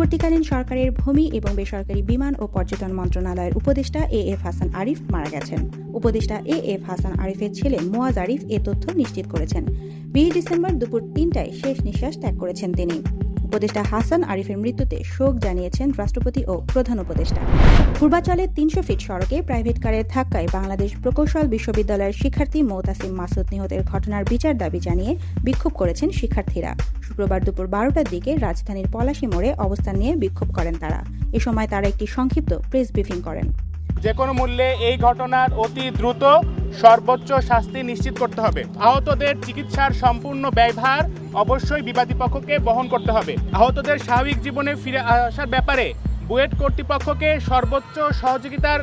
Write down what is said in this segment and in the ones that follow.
অন্তর্বর্তীকালীন সরকারের ভূমি এবং বেসরকারি বিমান ও পর্যটন মন্ত্রণালয়ের উপদেষ্টা এ এফ হাসান আরিফ মারা গেছেন। উপদেষ্টা এ এফ হাসান আরিফের ছেলে মোয়াজ আরিফ এ তথ্য নিশ্চিত করেছেন। বিশ ডিসেম্বর দুপুর তিনটায় শেষ নিঃশ্বাস ত্যাগ করেছেন তিনি। উপদেষ্টা হাসান আরিফের মৃত্যুতে শোক জানিয়েছেন রাষ্ট্রপতি ও প্রধান উপদেষ্টা। পূর্বাচলে তিনশো ফিট সড়কে প্রাইভেট কারের ধাক্কায় বাংলাদেশ প্রকৌশল বিশ্ববিদ্যালয়ের শিক্ষার্থী মৌতাসিম মাসুদ নিহতের ঘটনার বিচার দাবি জানিয়ে বিক্ষোভ করেছেন শিক্ষার্থীরা। শুক্রবার দুপুর বারোটার দিকে রাজধানীর পলাশী মোড়ে অবস্থান নিয়ে বিক্ষোভ করেন তারা। এ সময় তারা একটি সংক্ষিপ্ত প্রেস ব্রিফিং করেন। যে কোনো মূল্যে এই ঘটনার অতি দ্রুত সর্বোচ্চ শাস্তি নিশ্চিত করতে হবে। আহতদের চিকিৎসার সম্পূর্ণ ব্যয়ভার অবশ্যই বিবাদী পক্ষকে বহন করতে হবে। আহতদের স্বাভাবিক জীবনে ফিরে আসার ব্যাপারে বুয়েট কর্তৃপক্ষকে সর্বোচ্চ সহযোগিতার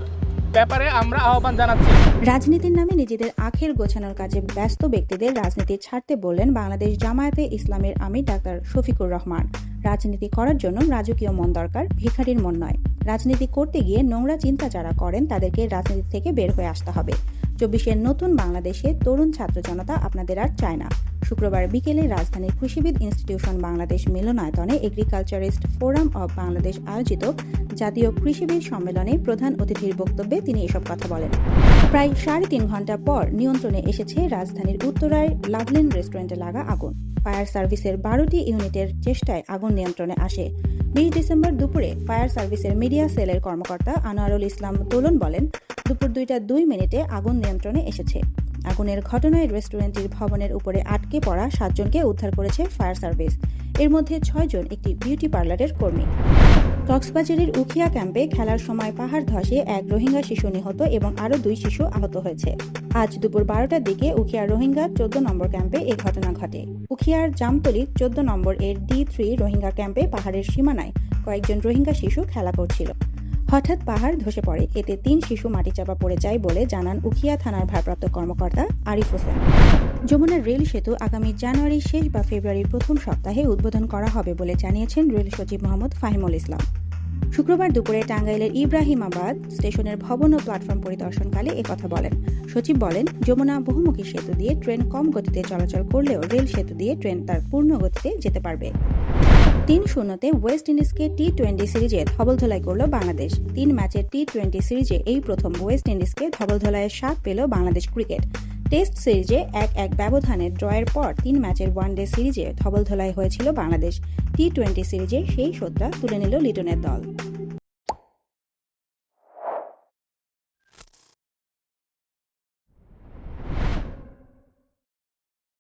ব্যাপারে আমরা আহ্বান জানাচ্ছি। রাজনীতির নামে নিজেদের আখের গোছানোর কাজে ব্যস্ত ব্যক্তিদের রাজনীতি ছাড়তে বললেন বাংলাদেশ জামায়াতে ইসলামের আমির ডাক্তার শফিকুর রহমান। রাজনীতি করার জন্য রাজকীয় মন দরকার, ভিখারির মন নয়। রাজনীতি করতে গিয়ে নোংরা চিন্তা যারা করেন তাদেরকে রাজনীতি থেকে বের হয়ে আসতে হবে। চব্বিশের নতুন বাংলাদেশে তরুণ ছাত্র জনতা আপনাদের আর চায় না। শুক্রবার বিকেলে রাজধানীর কৃষিবিদ ইনস্টিটিউশন বাংলাদেশ মিলনায়তনে এগ্রিকালচারিস্ট ফোরাম অব বাংলাদেশ আয়োজিত জাতীয় কৃষিবিদ সম্মেলনে প্রধান অতিথির বক্তব্যে তিনি এসব কথা বলেন। প্রায় সাড়ে তিন ঘণ্টা পর নিয়ন্ত্রণে এসেছে রাজধানীর উত্তরায় লাভলেন রেস্টুরেন্টে লাগা আগুন। ফায়ার সার্ভিসের বারোটি ইউনিটের চেষ্টায় আগুন নিয়ন্ত্রণে আসে। বিশ ডিসেম্বর দুপুরে ফায়ার সার্ভিসের মিডিয়া সেলের কর্মকর্তা আনোয়ারুল ইসলাম তোলন বলেন, দুপুর দুইটা দুই মিনিটে আগুন নিয়ন্ত্রণে এসেছে। আগুনের ঘটনায় রেস্টুরেন্টটির ভবনের উপরে আটকে পড়া সাতজনকে উদ্ধার করেছে ফায়ার সার্ভিস। এর মধ্যে ছয়জন একটি বিউটি পার্লারের কর্মী। কক্সবাজারের উখিয়া ক্যাম্পে খেলার সময় পাহাড় ধসে এক রোহিঙ্গা শিশু নিহত এবং আরও দুই শিশু আহত হয়েছে। আজ দুপুর বারোটার দিকে উখিয়া রোহিঙ্গা চোদ্দ নম্বর ক্যাম্পে এই ঘটনা ঘটে। উখিয়ার জামতলি চোদ্দ নম্বর এর ডি থ্রি রোহিঙ্গা ক্যাম্পে পাহাড়ের সীমানায় কয়েকজন রোহিঙ্গা শিশু খেলা করছিল। হঠাৎ পাহাড় ধসে পড়ে। এতে তিন শিশু মাটি চাপা পড়ে যায় বলে জানান উখিয়া থানার ভারপ্রাপ্ত কর্মকর্তা আরিফ হোসেন। যমুনা রেল সেতু আগামী জানুয়ারির শেষ বা ফেব্রুয়ারির প্রথম সপ্তাহে উদ্বোধন করা হবে বলে জানিয়েছেন রেল সচিব মোহাম্মদ ফাহিমুল ইসলাম। শুক্রবার দুপুরে টাঙ্গাইলের ইব্রাহিমাবাদ স্টেশনের ভবন ও প্ল্যাটফর্ম পরিদর্শনকালে একথা বলেন। সচিব বলেন, যমুনা বহুমুখী সেতু দিয়ে ট্রেন কম গতিতে চলাচল করলেও রেল সেতু দিয়ে ট্রেন তার পূর্ণ গতিতে যেতে পারবে। তিন শূন্যতে ওয়েস্ট ইন্ডিজকে টি টোয়েন্টি সিরিজে ধবলধলাই করল বাংলাদেশ। তিন ম্যাচের টি টোয়েন্টি সিরিজে এই প্রথম ওয়েস্ট ইন্ডিজকে ধবলধোলাইয়ের স্বাদ পেল বাংলাদেশ ক্রিকেট। টেস্ট সিরিজে এক এক ব্যবধানে ড্রয়ের পর তিন ম্যাচের ওয়ান ডে সিরিজে ধবলধলাই হয়েছিল বাংলাদেশ। টি টোয়েন্টি সিরিজে সেই শোধটা তুলে নিল লিটনের দল।